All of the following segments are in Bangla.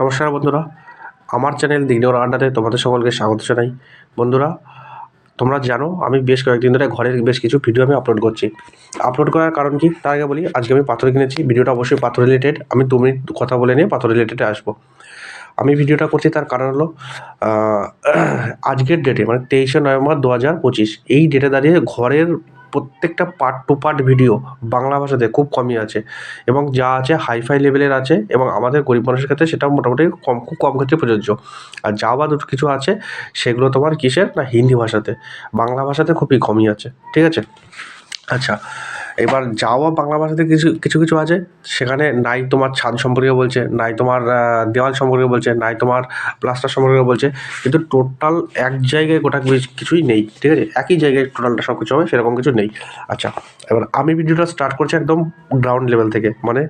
নমস্কার বন্ধুরা, আমার চ্যানেল দিগনোর আড্ডাতে তোমাদের সকলকে স্বাগত জানাই। বন্ধুরা, তোমরা জানো, আমি বেশ কয়েকদিন ধরে ঘরের বেশ কিছু ভিডিও আমি আপলোড করছি। আপলোড করার কারণ কি? তার আগে বলি, আজকে আমি পাথর কিনেছি। ভিডিওটা অবশ্যই পাথর রিলেটেড আমি দু মিনিট কথা বলে নিয়ে পাথর রিলেটেডে আসব। আমি ভিডিওটা করছি, তার কারণ হলো আজকের ডেটে মানে তেইশে নভেম্বর দু হাজার পঁচিশ। এই ডেটে দাঁড়িয়ে ঘরের প্রত্যেকটা part to part video Bangla ভাষাতে খুব কমই আছে। এবং যা আছে হাইফাই লেভেলের আছে এবং আমাদের গরিব মানুষের ক্ষেত্রে সেটা মোটামুটি কম, খুব কম ক্ষেত্রে প্রযোজ্য। আর যা বা দুটো কিছু আছে, সেগুলো তোমার কিসের? না হিন্দি ভাষাতে। বাংলা ভাষাতে খুবই কমই আছে। ঠিক আছে? আচ্ছা। এবার যাওয়া বাংলা ভাষাতে কিছু কিছু কিছু আছে। সেখানে নাই তোমার ছাদ সম্পর্কে বলছে, নাই তোমার দেওয়াল সম্পর্কে বলছে, নাই তোমার প্লাস্টার সম্পর্কে বলছে। কিন্তু টোটাল এক জায়গায় গোটা কিছু- কিছুই নেই, ঠিক আছে? একই জায়গায় টোটালটা সব কিছু হবে, সেরকম কিছু নেই। আচ্ছা এবার আমি ভিডিওটা স্টার্ট করছি একদম গ্রাউন্ড লেভেল থেকে মানে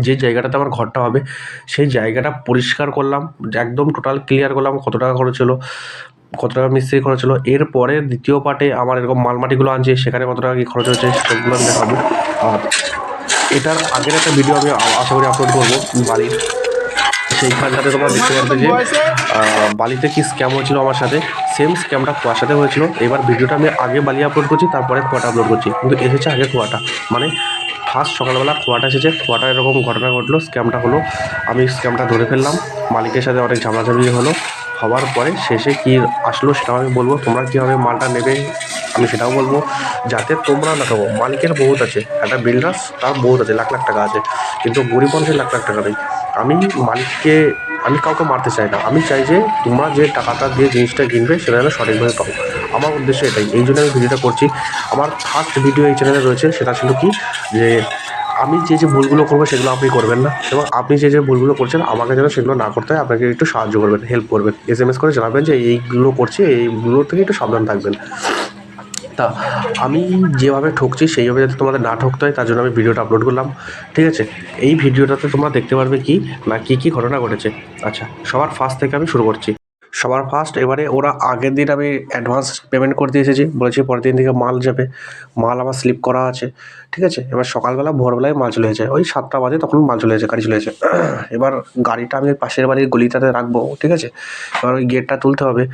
যে জায়গাটাতে আমার ঘরটা হবে, সেই জায়গাটা পরিষ্কার করলাম, একদম টোটাল ক্লিয়ার করলাম কত টাকা খরচ হলো। কত টাকা মিস্ত্রি খরচ হলো? এরপরে দ্বিতীয় পার্টে আমার এরকম মালমাটিগুলো আনছে, সেখানে কত টাকা কী খরচ হয়েছে সেগুলো আমি দেখাবো। আর এটার আগের একটা ভিডিও আমি আশা করি আপলোড করব বাড়ির সেইখানটাতে তোমরা দেখতে পারবে যে বালিতে কি স্ক্যাম হয়েছিল আমার সাথে। সেম স্ক্যামটা কুয়ার সাথে হয়েছিল। এবার ভিডিওটা আমি আগে বালি আপলোড করছি, তারপরে কুয়াটা আপলোড করছি। কিন্তু এসেছে আগে কুয়াটা মানে ফার্স্ট সকালবেলা খোয়াটা এসেছে। খোয়াটা এরকম ঘটনা ঘটলো স্ক্যামটা হলো। আমি স্ক্যামটা ধরে ফেললাম। মালিকের সাথে অনেক ঝামেলাঝামেলি হলো। হওয়ার পরে শেষে কি আসলো সেটাও আমি বলব। তোমরা কীভাবে মালটা নেবে আমি সেটাও বলব। যাতে তোমরা না খাব মালিকের বহুত আছে, একটা বিল্ডার্স তার বহুত আছে, লাখ লাখ টাকা আছে, কিন্তু গরিব মানুষের লাখ লাখ টাকা নেই। আমি মালিককে, আমি কাউকে মারতে চাই না। আমি চাই যে তোমরা যে টাকাটা দিয়ে জিনিসটা কিনবে সেটা যেন সঠিকভাবে পাও। আমার উদ্দেশ্য এটাই, এই জন্য আমি ভিডিওটা করছি। আমার ফার্স্ট ভিডিও এই চ্যানেলে রয়েছে, সেটা ছিল কি? যে আমি যে যে ভুলগুলো করব সেগুলো আপনি করবেন না। এবং আপনি যে যে ভুলগুলো করছেন, আমাকে যেন সেগুলো না করতে হয়, আপনাকে একটু সাহায্য করবেন হেল্প করবেন। এস এম এস করে জানাবেন যে, এইগুলো করছি এইগুলো থেকে একটু সাবধান থাকবেন। তা, আমি যেভাবে ঠকছি, সেইভাবে যাতে তোমাদের না ঠকতে হয়, তার জন্য আমি ভিডিওটা আপলোড করলাম। ঠিক আছে? এই ভিডিওটাতে তোমরা দেখতে পারবে কি, না কী কী ঘটনা ঘটেছে? আচ্ছা সবার ফার্স্ট থেকে আমি শুরু করছি। সবার ফার্স্ট এবারে ওরা আগের দিন আমি অ্যাডভান্স পেমেন্ট করে দিয়ে এসেছি। বলেছি পরের দিন থেকে মাল যাবে। মাল আমার স্লিপ করা আছে। ঠিক আছে? এবার সকালবেলা, ভোরবেলায় মাল চলে যায় ওই সাতটা বাজে তখন মাল চলে যায় গাড়ি চলে এসেছে। এবার গাড়িটা আমি পাশের বাড়ির গলিটাতে রাখব। ঠিক আছে? এবার ওই গেটটা তুলতে হবে।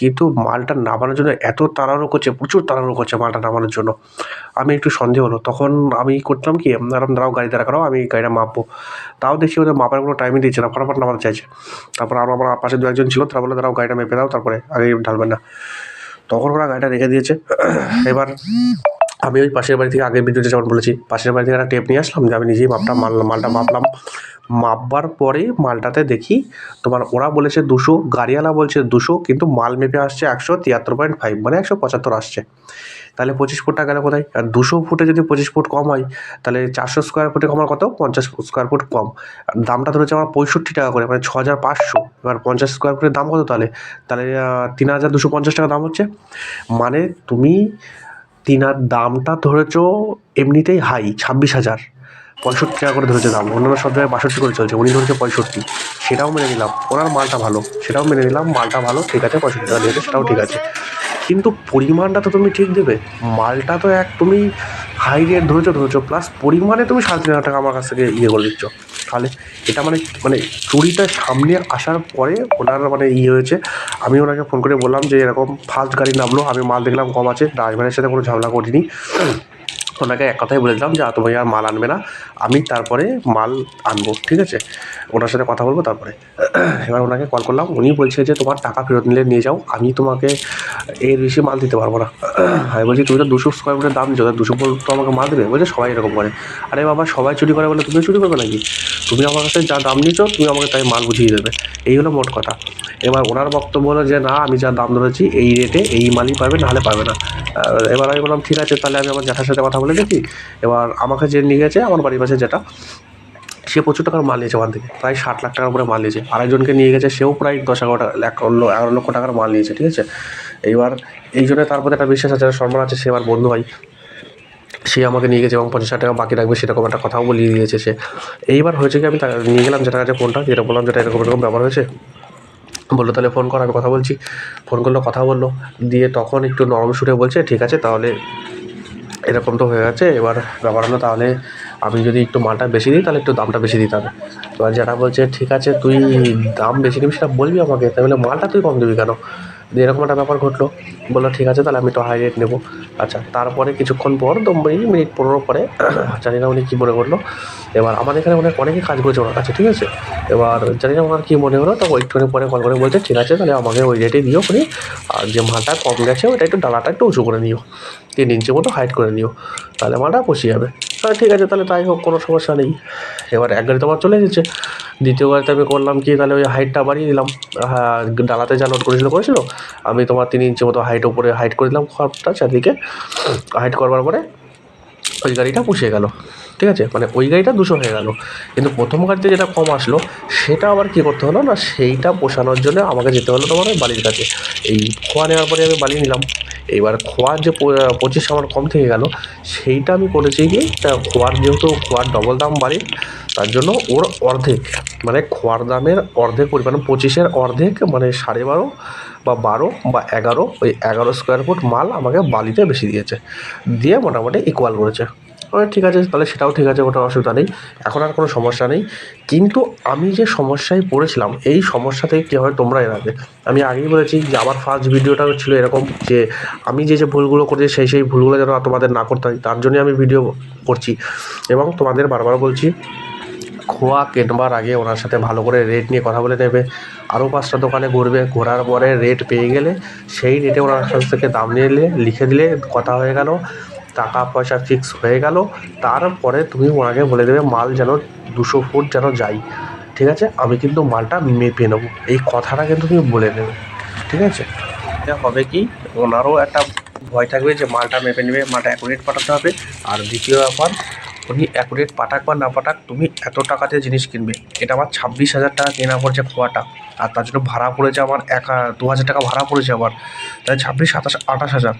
কিন্তু মালটা নামানোর জন্য এত তাড়াহুড়ো করছে, প্রচুর তাড়াহুড়ো করছে মালটা নামানোর জন্য। আমি একটু সন্দেহ হলো, তখন আমি করতাম কি আরাম দাঁড়াও, গাড়ি দাঁড়া করাও, আমি গাড়িটা মাপবো। তাও দেখছি ওদের মাপার কোনো টাইমই দিচ্ছে না, ফটাফট নামাতে চাইছে। তারপর আমার আমার পাশে দু একজন ছিল, তারা বলে দাঁড়াও, গাড়িটা মেপে দাও, তারপরে আগে ঢালবেন না। তখন ওরা গাড়িটা রেখে দিয়েছে। এবার আমি ওই পাশের বাড়ি থেকে আগের ভিডিওতে যেমন বলেছি, পাশের বাড়ি থেকে একটা টেপ নিয়ে আসলাম, যে আমি নিজেই মাপটা, মাল, মালটা মাপলাম। মাপবার পরে মালটাতে দেখি তোমার ওরা বলেছে দুশো, গাড়িওয়ালা বলছে দুশো, কিন্তু মাল মেপে আসছে একশো তিয়াত্তর পয়েন্ট ফাইভ মানে একশো পঁচাত্তর আসছে। তাহলে পঁচিশ ফুটটা গেলে কোথায়? আর দুশো ফুটে যদি পঁচিশ ফুট কম হয়, তাহলে চারশো স্কোয়ার ফুটে কমার কত? পঞ্চাশ স্কোয়ার ফুট কম। আর দামটা ধরেছে আমার পঁয়ষট্টি টাকা করে মানে ছ হাজার পাঁচশো। এবার পঞ্চাশ স্কোয়ার ফুটের দাম কত তাহলে? তাহলে তিন হাজার দুশো পঞ্চাশ টাকা দাম হচ্ছে। মানে তুমি তিনার দামটা ধরেছো এমনিতেই হাই ছাব্বিশ হাজার। পঁয়ষট্টি টাকা করে ধরেছে দাম। অন্যান্য সব জায়গায় বাষট্টি করে চলছে, উনি ধরেছে পঁয়ষট্টি। সেটাও মেনে নিলাম, ওনার মালটা ভালো, সেটাও মেনে নিলাম, মালটা ভালো, ঠিক আছে, পঁয়ষট্টি টাকা দিয়েছে, সেটাও ঠিক আছে। কিন্তু পরিমাণটা তো তুমি ঠিক দেবে, মালটা তো এক তুমি হাই রেট ধরেছো ধরেছো প্লাস পরিমাণে তুমি সাড়ে তিন হাজার টাকা আমার কাছ থেকে ইয়ে করে দিচ্ছ। তাহলে এটা মানে মানে চুরিটা সামনে আসার পরে ওনার মানে ইয়ে হয়েছে, আমি ওনাকে ফোন করে বললাম যে এরকম ফার্স্ট গাড়ি নামলো, আমি মাল দেখলাম কম আছে ড্রাইভারের সাথে কোনো ঝামেলা করিনি। ওনাকে এক কথাই বলে দিলাম যে "আ, ভাই আর মাল আনবে না। আমি তারপরে মাল আনব ঠিক আছে? ওনার সাথে কথা বলব তারপরে। এবার ওনাকে কল করলাম। উনি বলছে যে তোমার টাকা ফেরত নিলে নিয়ে যাও। আমি তোমাকে এর বেশি মাল দিতে পারব না। আমি বলছি তুমি তো দুশো স্কোয়ার ফুটের দাম দিচ্ছ দুশো ফুট তো আমাকে মাল দেবে? বলছে সবাই এরকম করে। আরে বাবা সবাই চুরি করে বলে তুমি চুরি করবে নাকি? তুমি আমার কাছে যা দাম নিচ্ছ তুমি আমাকে তাই মাল বুঝিয়ে দেবে। এই হলো মোট কথা। এবার ওনার বক্তব্য হলো যে, না, আমি যা দাম ধরেছি, এই রেটে এই মালই পাবে, নাহলে পাবে না। এবার আমি বললাম, ঠিক আছে, তাহলে আমি আমার জ্যাঠার সাথে কথা বলে দেখি। এবার আমাকে যে নিয়ে গেছে আমার বাড়ির পাশে যেটা সে প্রচুর টাকার মাল নিয়েছে ওখান থেকে, প্রায় ষাট লাখ টাকার উপরে মাল নিয়েছে। আরেকজনকে নিয়ে গেছে, সেও প্রায় দশ এগারো টাকা এগারো লক্ষ টাকার মাল নিয়েছে, ঠিক আছে? এইবার এই জন্য তার প্রতি একটা বিশ্বাস আছে সম্মান আছে, সে আমার বন্ধু হয় সে আমাকে নিয়ে গেছে এবং পঞ্চাশ হাজার টাকা বাকি রাখবে, সেরকম একটা কথাও বলিয়ে দিয়েছে সে। এইবার হয়েছে কি, আমি নিয়ে গেলাম যেটা কাছে ফোনটা যেটা বললাম যেটা এরকম এরকম ব্যাপার হয়েছে? বলল, তাহলে ফোন কর, আমি কথা বলছি। ফোন করল, কথা বলল। দিয়ে তখন একটু নরম সুরে বলছে, ঠিক আছে, তাহলে এরকম তো হয়ে গেছে, এবার ব্যাপার হলো তাহলে আমি যদি একটু মালটা বেশি দিই, তাহলে একটু দামটা বেশি দিতে হবে। এবার যারা বলছে, ঠিক আছে, তুই দাম বেশি নিবি, সেটা বলবি আমাকে? তাই বলে, মালটা তুই কম দিবি কেন? এরকম একটা ব্যাপার ঘটলো, বলল, ঠিক আছে, তাহলে আমি একটু হাই রেট নেব। আচ্ছা তারপরে কিছুক্ষণ পর তো মিনিট পনেরো পরে, জানি না উনি কী মনে করল। এবার আমাদের এখানে অনেক, অনেকেই কাজ করেছে ওনার কাছে, ঠিক আছে? এবার জানি না ওনার কী মনে হলো, তো একটুখানি পরে কল করে বলছে, ঠিক আছে, তাহলে আমাকে ওই রেটে দিও উনি আর যে মালটা কম গেছে ওটা একটু ডালাটা একটু উঁচু করে নিও। তিন ইঞ্চি মতো হাইট করে নিও। তাহলে মালটা পচে যাবে। তাহলে ঠিক আছে, তাহলে তাই হোক, কোনো সমস্যা নেই। এবার এক গাড়ি তো আমার চলে এসেছে। দ্বিতীয় গাড়িতে আমি করলাম কি, তাহলে ওই হাইটটা বাড়িয়ে দিলাম। হ্যাঁ ডালাতে যা লোড করেছিল করেছিল? আমি তোমার তিন ইঞ্চি মতো হাইট উপরে হাইট করে দিলাম খড়টা চারদিকে। হাইট করবার পরে ওই গাড়িটা পুষিয়ে গেল। ঠিক আছে? মানে ওই গাড়িটা দুশো হয়ে গেল। কিন্তু প্রথম গাড়িতে যেটা কম আসলো, সেটা আবার কী করতে হলো না, সেইটা পোষানোর জন্য আমাকে যেতে হলো তোমার বালির কাছে। এই খোয়া নেওয়ার পরে আমি বালি নিলাম। এইবার খোয়ার যে পঁচিশ আমার কম থেকে গেল, সেইটা আমি করেছি কি খোয়ার যেহেতু খোয়ার ডবল দাম বাড়ির তার জন্য ওর অর্ধেক মানে খোয়ার দামের অর্ধেক পরিমাণ পঁচিশের অর্ধেক মানে সাড়ে বারো বা বারো বা এগারো, ওই এগারো স্কোয়ার ফুট মাল আমাকে বালিতে বেশি দিয়েছে। দিয়ে মোটামুটি ইকুয়াল করেছে। ঠিক আছে, তাহলে সেটাও ঠিক আছে ওটা অসুবিধা নেই। এখন আর কোনো সমস্যা নেই। কিন্তু আমি যে সমস্যায় পড়েছিলাম, এই সমস্যা থেকে কী হয় তোমরা আগে? আমি আগেই বলেছি যে আমার ফার্স্ট ভিডিওটা ছিল এরকম যে আমি যে যে ভুলগুলো করেছি, সেই সেই ভুলগুলো যেন তোমাদের না করতে হয়। তার জন্যই আমি ভিডিও করছি। এবং তোমাদের বারবার বলছি, খোয়া কেনবার আগে ওনার সাথে ভালো করে রেট নিয়ে কথা বলে নেবে। আরও পাঁচটা দোকানে ঘুরবে, ঘোরার পরে রেট পেয়ে গেলে সেই রেটে ওনার কাছ থেকে দাম নিয়ে নিলে, লিখে দিলে কথা হয়ে গেল। টাকা পয়সা ফিক্স হয়ে গেল। তারপরে তুমি ওনাকে বলে দেবে, মাল যেন দুশো ফুট যেন যাই। ঠিক আছে? আমি কিন্তু মালটা মেপে নেব। এই কথাটা কিন্তু তুমি বলে দেবে। ঠিক আছে? হবে কি? ওনারও একটা ভয় থাকবে যে মালটা মেপে নেবে, মালটা অ্যাকুরেট পাঠাতে হবে। আর দ্বিতীয় ব্যাপার উনি অ্যাকুরেট পাঠাক বা না পাঠাক, তুমি এত টাকাতে জিনিস কিনবে। এটা আমার ছাব্বিশ হাজার টাকা কেনা পড়ছে খোয়াটা। আর তার জন্য ভাড়া পড়েছে আমার এক দু হাজার টাকা ভাড়া পড়েছে আমার তাই ছাব্বিশ, সাতাশ, আঠাশ হাজার।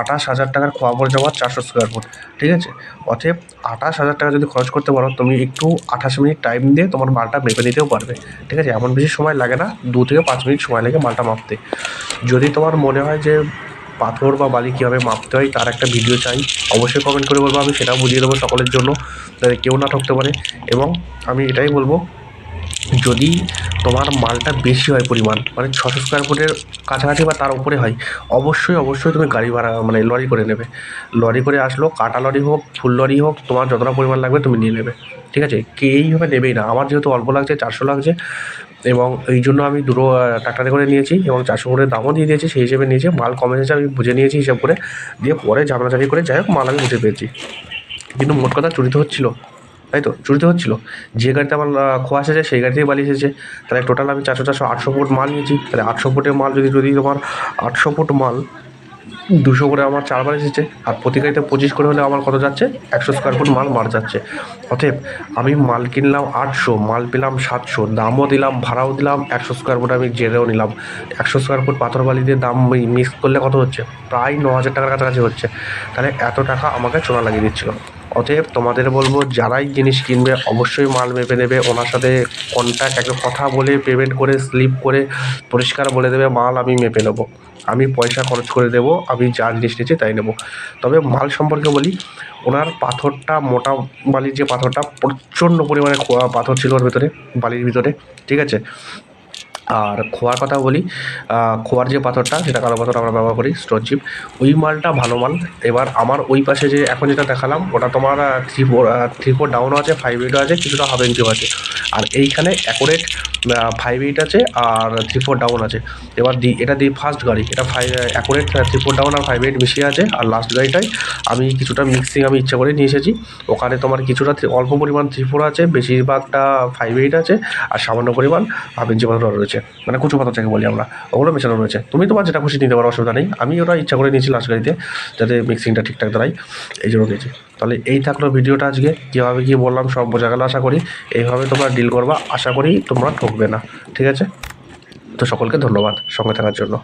আঠাশ হাজার টাকার খোয়া পড়েছে আমার চারশো স্কোয়ার ফুট ঠিক আছে? অতএব আঠাশ হাজার টাকা যদি খরচ করতে পারো, তুমি একটু আঠাশ মিনিট টাইম দিয়ে তোমার মালটা মেপে নিতেও পারবে। ঠিক আছে? এমন বেশি সময় লাগে না, দু থেকে পাঁচ মিনিট সময় লাগে মালটা মাপতে। যদি তোমার মনে হয় যে পাথর বা বালি কীভাবে মাপতে হয় তার একটা ভিডিও চাই। অবশ্যই কমেন্ট করে বলব, আমি সেটাও বুঝিয়ে দেবো সকলের জন্য, যাতে কেউ না ঠকতে পারে। এবং আমি এটাই বলব, যদি তোমার মালটা বেশি হয় পরিমাণ মানে ছশো স্কোয়ার ফুটের কাছাকাছি বা তার উপরে হয়, অবশ্যই অবশ্যই তুমি গাড়ি ভাড়া মানে লরি করে নেবে। লরি করে আসলো, কাটা লরি হোক ফুল লরি হোক, তোমার যতটা পরিমাণ লাগবে তুমি নিয়ে নেবে। ঠিক আছে? কে এইভাবে নেবেই না। আমার যেহেতু অল্প লাগছে, চারশো লাগছে এবং এই জন্য আমি দুটো ট্রাক্টারে করে নিয়েছি এবং চারশো করে দামও দিয়ে দিয়েছি, সেই হিসেবে নিয়েছি। মাল কমে এসেছে, আমি বুঝে নিয়েছি হিসাব করে। দিয়ে পরে ঝামেলাঝামি করে যাই হোক, মাল আমি বুঝে পেয়েছি। কিন্তু মোট কথা চুরি তো হচ্ছিল, তাই তো? চুরিতে হচ্ছিল। যে গাড়িতে আমার খোয়া এসেছে, সেই গাড়িতেই বালি এসেছে। তাহলে টোটাল আমি চারশো চারশো আটশো ফুট মাল নিয়েছি। তাহলে আটশো ফুটের মাল যদি যদি তোমার আটশো ফুট মাল দুশো করে আমার চারবার এসেছে, আর প্রতি পঁচিশ করে হলে আমার কত যাচ্ছে? একশো স্কোয়ার ফুট মাল মার যাচ্ছে। অতএব আমি মাল কিনলাম আটশো, মাল পেলাম সাতশো, দামও দিলাম, ভাড়াও দিলাম, একশো স্কোয়ার ফুট আমি জেরেও নিলাম। একশো স্কোয়ার ফুট পাথর বালি দিয়ে দাম মিক্স করলে কত হচ্ছে? প্রায় ন হাজার টাকার কাছাকাছি হচ্ছে। তাহলে এত টাকা আমাকে চোনা লাগিয়ে দিচ্ছিল। অতএব তোমাদের বলব, যারাই জিনিস কিনবে, অবশ্যই মাল মেপে নেবে। ওনার সাথে কন্ট্যাক্ট একটা কথা বলে পেমেন্ট করে স্লিপ করে, পরিষ্কার বলে দেবে, মাল আমি মেপে নেব। আমি পয়সা খরচ করে দেবো, আমি যা জিনিস নিচ্ছি তাই নেব। তবে মাল সম্পর্কে বলি, ওনার পাথরটা, মোটা বালির যে পাথরটা, প্রচণ্ড পরিমাণে পাথর ছিল ওর ভেতরে, বালির ভিতরে, ঠিক আছে? আর খোয়ার কথা বলি খোয়ার যে পাথরটা, সেটা কালো পাথর আমরা ব্যবহার করি, স্টোন চিপ। ওই মালটা ভালো মাল। এবার আমার ওই পাশে যে এখন যেটা দেখালাম, ওটা তোমার থ্রি ফোর থ্রি ফোর ডাউনও আছে ফাইভ এইটও আছে, কিছুটা হাফ ইঞ্চিও আছে। আর এইখানে অ্যাকোরেট ফাইভ এইট আছে আর থ্রি ফোর ডাউন আছে। এবার দি, এটা দি ফার্স্ট গাড়ি, এটা five accurate three four down আর ফাইভ এইট বেশি আছে। আর লাস্ট গাড়িটাই আমি কিছুটা মিক্সিং আমি ইচ্ছা করে নিয়ে এসেছি। ওখানে তোমার কিছুটা অল্প পরিমাণ থ্রি ফোর আছে, বেশিরভাগটা ফাইভ এইট আছে, আর সামান্য পরিমাণ হাফ ইঞ্চি পাথর রয়েছে। মানে কুচু পাথর যাকে বলি আমরা, ওগুলো মেশানো রয়েছে। তুমি তোমার যেটা খুশি নিতে পারো, অসুবিধা নেই। আমি ওটা ইচ্ছা করে নিয়েছি লাস্ট গাড়িতে, যাতে মিক্সিংটা ঠিকঠাক দাঁড়ায়। এই জন্য নিয়েছি তাহলে এই থাকল ভিডিওটা আজকে। কীভাবে কী বললাম সব বোঝা গেল আশা করি। এইভাবে তোমরা ডিল করবা, আশা করি তোমরা ঠকবে না। ঠিক আছে? তো সকলকে ধন্যবাদ সঙ্গে থাকার জন্য।